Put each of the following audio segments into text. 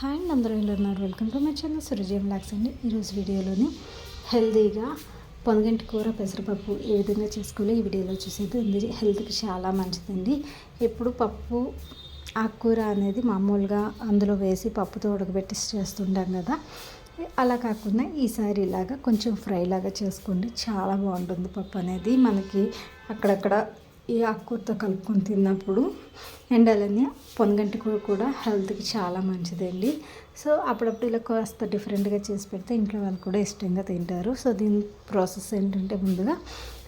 Hi and అందరూ ఎలా ఉన్నారు? వెల్కమ్ టు మై ఛానల్ సురజయం లాక్స్ అండి. ఈరోజు వీడియోలోని హెల్తీగా పొనగంటి కూర పెసరపప్పు ఏ విధంగా చేసుకోవాలో ఈ వీడియోలో చూసేది. ఉంది హెల్త్కి చాలా మంచిదండి. ఎప్పుడు పప్పు ఆకుకూర అనేది మామూలుగా అందులో వేసి పప్పుతో ఉడకబెట్టి చేస్తుంటాం కదా. అలా కాకుండా ఈసారి ఇలాగా కొంచెం ఫ్రై లాగా చేసుకోండి. చాలా బాగుంటుంది పప్పు అనేది. మనకి అక్కడక్కడ ఈ ఆకుకూరతో కలుపుకొని తిన్నప్పుడు ఎండాలని పొనగంటి కూర కూడా హెల్త్కి చాలా మంచిదండి. సో అప్పుడప్పుడు ఇలా కాస్త డిఫరెంట్గా చేసి పెడితే ఇంట్లో వాళ్ళు కూడా ఇష్టంగా తింటారు. సో దీని ప్రాసెస్ ఏంటంటే ముందుగా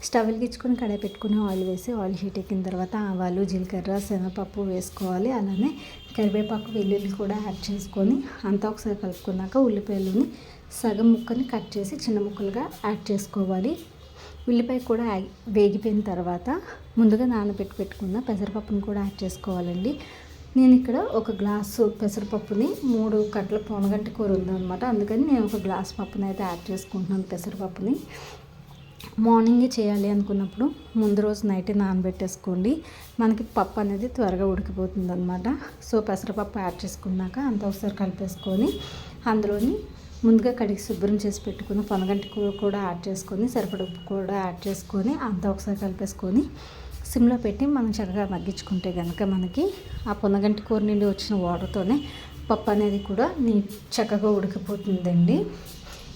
స్టవ్ వెలిగించుకొని కడాయి పెట్టుకుని ఆయిల్ వేసి ఆయిల్ హీట్ ఎక్కిన తర్వాత ఆవాలు జీలకర్ర శనగపప్పు వేసుకోవాలి. అలానే కరివేపాకు వెల్లుల్లి కూడా యాడ్ చేసుకొని అంతా ఒకసారి కలుపుకున్నాక ఉల్లిపాయలని సగం ముక్కని కట్ చేసి చిన్న ముక్కలుగా యాడ్ చేసుకోవాలి. ఉల్లిపాయ కూడా వేగిపోయిన తర్వాత ముందుగా నానబెట్టి పెట్టుకున్న పెసరపప్పును కూడా యాడ్ చేసుకోవాలండి. నేను ఇక్కడ ఒక గ్లాసు పెసరపప్పుని మూడు కట్టల పొనగంటి కూర ఉందన్నమాట. అందుకని నేను ఒక గ్లాస్ పప్పుని అయితే యాడ్ చేసుకుంటున్నాను పెసరపప్పుని. మార్నింగే చేయాలి అనుకున్నప్పుడు ముందు రోజు నైటే నానబెట్టేసుకోండి. మనకి పప్పు అనేది త్వరగా ఉడికిపోతుంది అనమాట సో పెసరపప్పు యాడ్ చేసుకున్నాక అంత ఒకసారి కలిపేసుకొని అందులోని ముందుగా కడిగి శుభ్రం చేసి పెట్టుకుని పొనగంటి కూర కూడా యాడ్ చేసుకొని సరిపడ ఉప్పు కూడా యాడ్ చేసుకొని అంతా ఒకసారి కలిపేసుకొని సిమ్లో పెట్టి మనం చక్కగా మగ్గించుకుంటే కనుక మనకి ఆ పొనగంటి కూర నుండి వచ్చిన వాటర్తోనే పప్పు అనేది కూడా నీ చక్కగా ఉడికిపోతుందండి.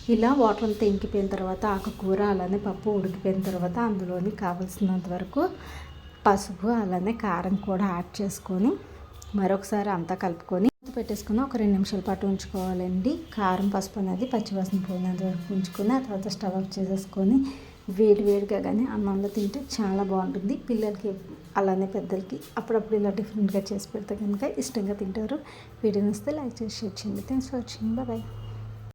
ఇలా వాటర్ అంతా ఇంకిపోయిన తర్వాత ఆకుకూర అలానే పప్పు ఉడికిపోయిన తర్వాత అందులోని కావలసినంత వరకు పసుపు అలానే కారం కూడా యాడ్ చేసుకొని మరొకసారి అంతా కలుపుకొని పెట్టేసుకుని ఒక రెండు నిమిషాల పాటు ఉంచుకోవాలండి. కారం పసుపు అనేది పచ్చివాసన పోయినంత వరకు ఉంచుకొని ఆ తర్వాత స్టవ్ ఆఫ్ చేసేసుకొని వేడి వేడిగా కానీ అన్నంలో తింటే చాలా బాగుంటుంది. పిల్లలకి అలానే పెద్దలకి అప్పుడప్పుడు ఇలా డిఫరెంట్గా చేసి పెడితే కనుక ఇష్టంగా తింటారు. వీడియో వస్తే లైక్ చేసి షేర్ చేయండి. Thanks for watching bye